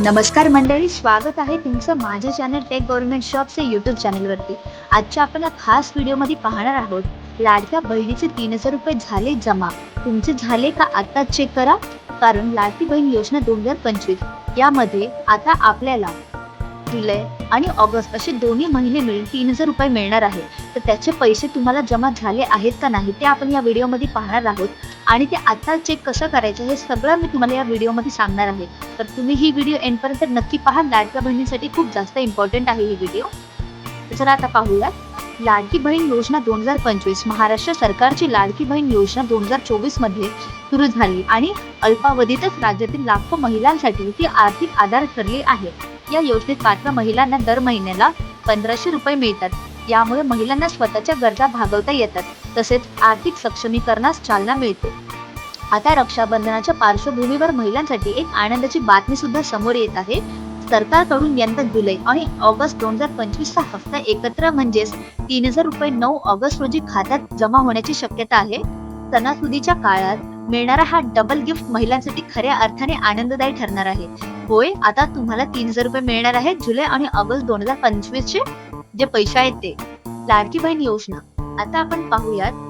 नमस्कार मंडळी स्वागत आहे तुमचं माझ्या चॅनल टेक गव्हर्नमेंट शॉपचे यूट्यूब चॅनलवरती आजच्या आपण या खास व्हिडिओमध्ये पाहणार आहोत लाडक्या बहिणीचे तीन हजार रुपये झाले जमा. तुमचे झाले का आता चेक करा? कारण लाडकी बहीण योजना दोन हजार पंचवीस. यामध्ये आता आपल्याला जुलै आणि ऑगस्ट असे दोन्ही महिने मिळून तीन हजार रुपये मिळणार आहे. तर त्याचे पैसे तुम्हाला जमा झाले आहेत का नाही ते आपण या व्हिडिओमध्ये पाहणार आहोत. आणि ते आता चेक कसं करायचं हे सगळं मी तुम्हाला या व्हिडिओमध्ये सांगणार आहे. तर तुम्ही ही व्हिडिओ एंडपर्यंत नक्की पहा. लाडक्या बहिणीसाठी खूप जास्त इम्पॉर्टंट आहे ही व्हिडिओ. तर चला आता पाहूया लाडकी बहीण योजना दोन हजार पंचवीस महाराष्ट्र सरकारची लाडकी बहीण योजना दोन हजार चोवीसमध्ये सुरू झाली आणि अल्पावधीतच राज्यातील लाखो महिलांसाठी ती आर्थिक आधार ठरली आहे. या योजनेत पात्र महिलांना दर महिन्याला पंधराशे रुपये मिळतात. यामुळे महिलांना स्वतःच्या गरजा भागवता येतात तसेच आर्थिक सक्षमीकरणास चालना मिळते. आता रक्षाबंधनाच्या पार्श्वभूमीवर महिलांसाठी एक आनंदाची बातमी सुद्धा समोर येत आहे. सरकारकडून यंदा जुलै आणि ऑगस्ट दोन हजार पंचवीसचा हप्ता एकत्र म्हणजेच तीन हजार रुपये नऊ ऑगस्ट रोजी खात्यात जमा होण्याची शक्यता आहे. सणासुदीच्या काळात मिळणारा हा डबल गिफ्ट महिलांसाठी खऱ्या अर्थाने आनंददायी ठरणार आहे. होय आता तुम्हाला तीन हजार रुपये मिळणार आहे जुलै आणि ऑगस्ट दोन हजार पंचवीस चे जे पैसे आहेत ते. लाडकी बहीण योजना. आता आपण पाहूयात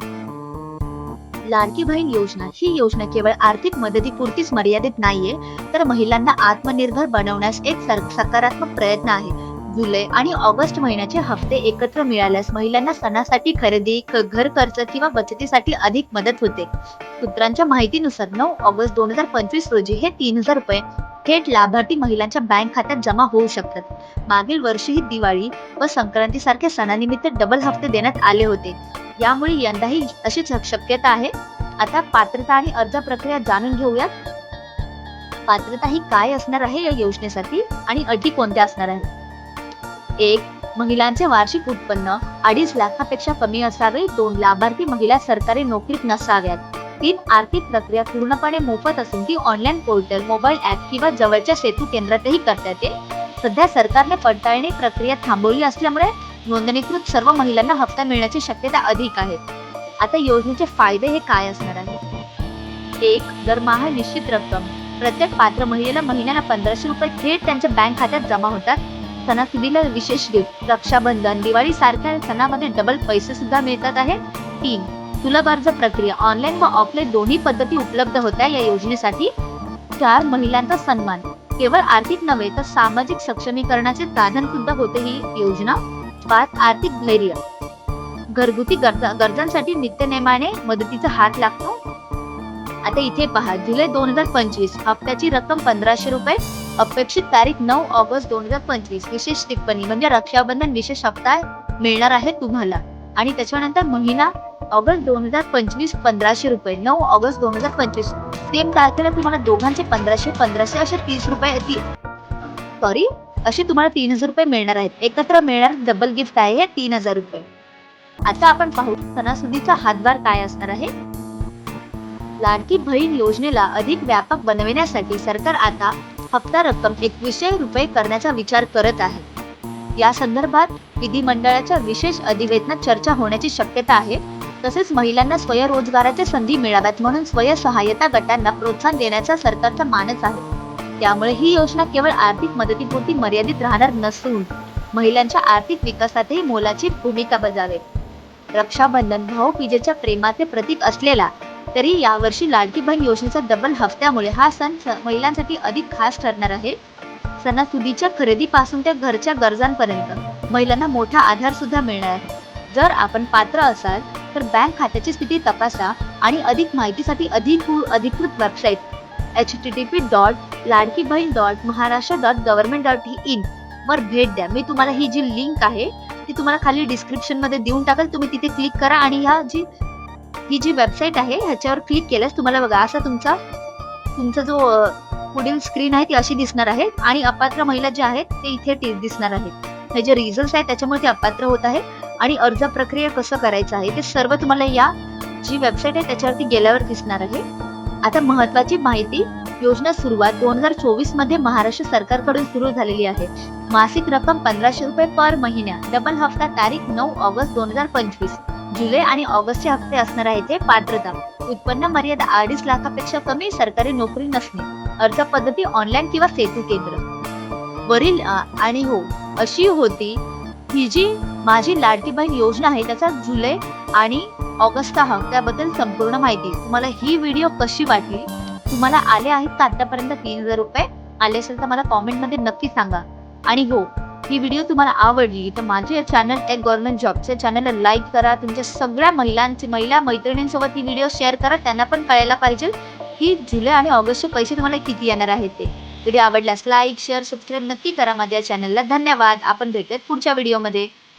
लाडकी बहीण योजना ही योजना केवळ आर्थिक मदतीपुरतीच मर्यादित नाहीये तर महिलांना आत्मनिर्भर बनवण्यास एक सकारात्मक प्रयत्न आहे. जुलै आणि ऑगस्ट महिन्याचे हप्ते एकत्र मिळाल्यास महिलांना सणासाठी खरेदी घर खर्च किंवा बचतीसाठी अधिक मदत होते. सूत्रांच्या माहितीनुसार नऊ ऑगस्ट दोन हजार पंचवीस रोजी हे तीन हजार रुपये थेट लाभार्थी महिलांच्या बँक खात्यात जमा होऊ शकतात. मागील वर्षीही दिवाळी व संक्रांती सारख्या सणानिमित्त डबल हप्ते देण्यात आले होते. यामुळे यंदाही अशीच शक्यता आहे. आता पात्रता आणि अर्ज प्रक्रिया जाणून घेऊयात. पात्रता ही काय असणार आहे या योजनेसाठी आणि अटी कोणत्या असणार आहेत? एक महिलांचे वार्षिक उत्पन्न अडीच लाखापेक्षा कमी असावे. दोन लाभार्थी महिला सरकारी नोकरीत नसाव्यात. तीन आर्थिक प्रक्रिया पूर्णपणे मोफत असून ती ऑनलाईन पोर्टल मोबाईल ऍप किंवा जवळच्या सेतू केंद्रातही करता येते. सध्या सरकारने पडताळणी प्रक्रिया थांबवली असल्यामुळे नोंदणीकृत सर्व महिलांना हप्ता मिळण्याची शक्यता अधिक आहे. आता योजनेचे फायदे हे काय असणार आहे? एक दरमहा निश्चित रक्कम. प्रत्येक पात्र महिलेला महिन्याला पंधराशे रुपये थेट त्यांच्या बँक खात्यात जमा होतात. सणासुदीला विशेष गिफ्ट रक्षाबंधन दिवाळी सारख्या सणामध्ये डबल पैसे सुद्धा मिळतात आहे. तीन सुलभ अर्ज प्रक्रिया. ऑनलाईन व ऑफलाईन दोन्ही पद्धती उपलब्ध होत्या या योजनेसाठी. चार महिलांचा सन्मान. केवळ आर्थिक नव्हे तर सामाजिक सक्षमीकरणाचे साधन सुद्धा होते ही योजना. पाच आर्थिक धैर्य. घरगुती गरजा गरजांसाठी नित्यनेमाने मदतीचा हात लागतो. आता इथे पहा जुलै दोन हजार पंचवीस. हप्त्याची रक्कम पंधराशे रुपये. अपेक्षित तारीख नऊ ऑगस्ट दोन हजार पंचवीस. विशेष टिप्पणी म्हणजे रक्षाबंधन विशेष हप्ता मिळणार आहे तुम्हाला. आणि त्याच्यानंतर महिना ऑगस्ट दोन हजार पंचवीस पंधराशे रुपये. नऊ ऑगस्ट दोन हजार पंचवीस. सेम तारखेला तुम्हाला दोघांचे पंधराशे पंधराशे असे तीस रुपये सॉरी असे तुम्हाला तीन हजार रुपये मिळणार आहेत. एकत्र मिळणार डबल गिफ्ट आहे हे तीन हजार रुपये. आता आपण पाहू सणासुदीचा हातभार काय असणार आहे. लाडकी बहीण योजनेला अधिक व्यापक बनविण्यासाठी सरकार आता हप्ता रक्कम एकवीसशे रुपये करण्याचा विचार करत आहे. या संदर्भात विधिमंडळाच्या विशेष अधिवेशनात चर्चा होण्याची शक्यता आहे. तसेच महिलांना स्वयंरोजगाराच्या संधी मिळाव्यात म्हणून स्वयंसहाय्यता गटांना प्रोत्साहन देण्याचा सरकारचा मानच आहे. त्यामुळे ही योजना केवळ आर्थिक मदतीपुरती मर्यादित राहणार नसून महिलांच्या आर्थिक विकासातही मोलाची भूमिका बजावेल. रक्षाबंधन भाऊबीजेच्या प्रेमाचे प्रतीक असलेला तरी यावर्षी लाडकी बहीण योजनेचा डबल हफ्त्यामुळे हा सण स- महिलांसाठी अधिक खास ठरणार आहे. सणासुदीच्या खरेदीपासून त्या घरच्या गरजांपर्यंत महिलांना मोठा आधार सुद्धा मिळणार आहे. जर आपण पात्र असाल तर बँक खात्याची स्थिती तपासा आणि अधिक माहितीसाठी अधिक अधिकृत website H T T P dot Ladki Bahin dot Maharashtra dot government dot in वर भेट द्या. मी तुम्हाला ही जी लिंक आहे ती तुम्हाला खाली डिस्क्रिप्शनमध्ये देऊन टाकाल. तुम्ही तिथे क्लिक करा आणि ह्या जी ही जी वेबसाईट आहे ह्याच्यावर क्लिक केल्यास तुम्हाला बघा असा तुमचा तुमचा जो पुढील स्क्रीन आहे ती अशी दिसणार आहे आणि अपात्र महिला ज्या आहेत ते इथे दिसणार आहेत. हे जे रिझल्ट आहेत त्याच्यामुळे ते अपात्र होत आहे आणि अर्ज प्रक्रिया कसं करायचं आहे ते सर्व तुम्हाला या जी वेबसाईट आहे त्याच्यावरती गेल्यावर दिसणार आहे. आता महत्वाची माहिती योजना सुरुवात दोन हजार चोवीसमध्ये महाराष्ट्र सरकारकडून सुरू झालेली आहे. मासिक रक्कम पंधराशे रुपये पर महिन्या डबल हफ्ता तारीख नऊ ऑगस्ट दोन हजार पंचवीस. जुलै आणि ऑगस्टचे हप्ते असणार आहे ते पात्रता. उत्पन्न मर्यादा अडीच लाखापेक्षा कमी सरकारी नोकरी नसणे. अर्ज पद्धती ऑनलाईन किंवा सेतू केंद्र. वरील आणि हो अशी होती ही जी माझी लाडकी बहीण योजना आहे त्याचा जुलै आणि ऑगस्ट हा त्याबद्दल संपूर्ण माहिती. तुम्हाला ही व्हिडिओ कशी वाटली? तुम्हाला आले आहेत का आतापर्यंत तीन हजार रुपये? आले असेल तर मला कॉमेंटमध्ये नक्की सांगा. आणि हो ही व्हिडिओ तुम्हाला आवडली तर माझे चॅनल एक गव्हर्नमेंट जॉबचे चॅनलला लाईक करा तुमच्या सगळ्या महिलांची महिला मैत्रिणींसोबत ही व्हिडिओ शेअर करा त्यांना पण कळायला पाहिजे. की जुलै आणि ऑगस्टचे पैसे तुम्हाला किती येणार आहेत ते. व्हिडिओ आवडल्यास लाईक शेअर सबस्क्राईब नक्की करा माझ्या चॅनलला. धन्यवाद. आपण भेटूयात पुढच्या व्हिडिओमध्ये.